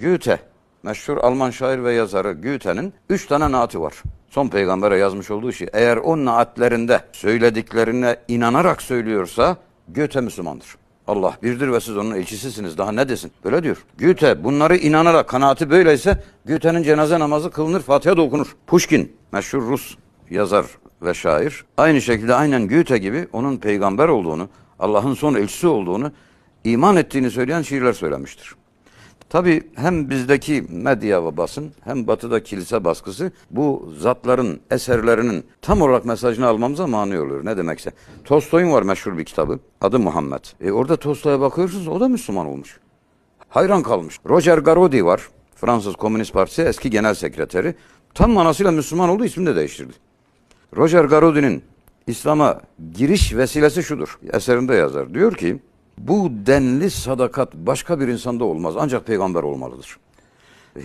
Goethe, meşhur Alman şair ve yazarı Goethe'nin üç tane naati var. Son peygambere yazmış olduğu şey. Eğer o naatlerinde söylediklerine inanarak söylüyorsa Goethe Müslümandır. Allah birdir ve siz onun elçisisiniz. Daha ne desin? Böyle diyor. Goethe bunları inanarak kanaati böyleyse Goethe'nin cenaze namazı kılınır, Fatiha da okunur. Pushkin, meşhur Rus yazar ve şair. Aynı şekilde aynen Goethe gibi onun peygamber olduğunu, Allah'ın son elçisi olduğunu iman ettiğini söyleyen şiirler söylemiştir. Tabii hem bizdeki medya ve basın hem batıda kilise baskısı bu zatların eserlerinin tam olarak mesajını almamıza mani oluyor. Ne demekse. Tolstoy'un var meşhur bir kitabı. Adı Muhammed. E orada Tolstoy'a bakıyorsunuz o da Müslüman olmuş. Hayran kalmış. Roger Garaudy var. Fransız Komünist Partisi eski genel sekreteri. Tam manasıyla Müslüman olduğu ismini de değiştirdi. Roger Garaudy'nin İslam'a giriş vesilesi şudur. Eserinde yazar. Diyor ki bu denli sadakat başka bir insanda olmaz ancak peygamber olmalıdır.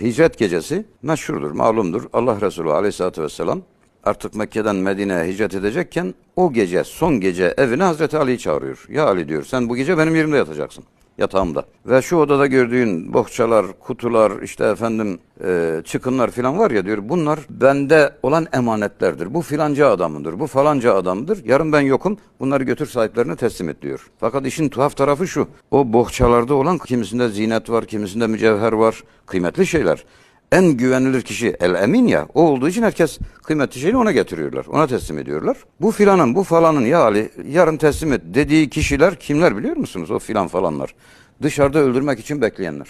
Hicret gecesi meşhurdur, malumdur. Allah Resulü aleyhissalatü vesselam artık Mekke'den Medine'ye hicret edecekken o gece, son gece evine Hazreti Ali'yi çağırıyor. Ya Ali diyor sen bu gece benim yerimde yatacaksın. Yatağımda. Ve şu odada gördüğün bohçalar, kutular, işte efendim e, çıkınlar filan var ya diyor. Bunlar bende olan emanetlerdir. Bu filanca adamındır, bu falanca adamdır. Yarın ben yokum. Bunları götür sahiplerine teslim et diyor. Fakat işin tuhaf tarafı şu. O bohçalarda olan kimisinde zinet var, kimisinde mücevher var. Kıymetli şeyler en güvenilir kişi el emin ya o olduğu için herkes kıymetli şeyini ona getiriyorlar. Ona teslim ediyorlar. Bu filanın bu falanın ya Ali yarın teslim et dediği kişiler kimler biliyor musunuz? O filan falanlar. Dışarıda öldürmek için bekleyenler.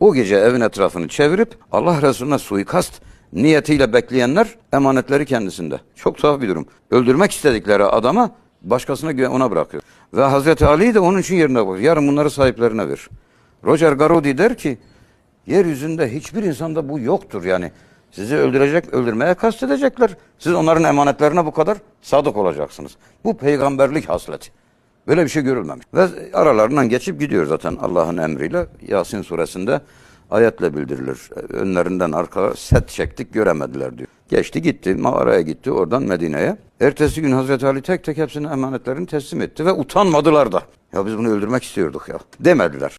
O gece evin etrafını çevirip Allah Resulüne suikast niyetiyle bekleyenler emanetleri kendisinde. Çok tuhaf bir durum. Öldürmek istedikleri adama başkasına güven ona bırakıyor. Ve Hazreti Ali de onun için yerine bırakıyor. Yarın bunları sahiplerine ver. Roger Garaudy der ki Yeryüzünde hiçbir insanda bu yoktur yani. Sizi öldürecek, öldürmeye kastedecekler. Siz onların emanetlerine bu kadar sadık olacaksınız. Bu peygamberlik hasleti. Böyle bir şey görülmemiş. Ve aralarından geçip gidiyor zaten Allah'ın emriyle. Yasin suresinde ayetle bildirilir. Önlerinden arka set çektik göremediler diyor. Geçti gitti mağaraya gitti oradan Medine'ye. Ertesi gün Hazreti Ali tek tek hepsinin emanetlerini teslim etti ve utanmadılar da. Ya biz bunu öldürmek istiyorduk ya demediler.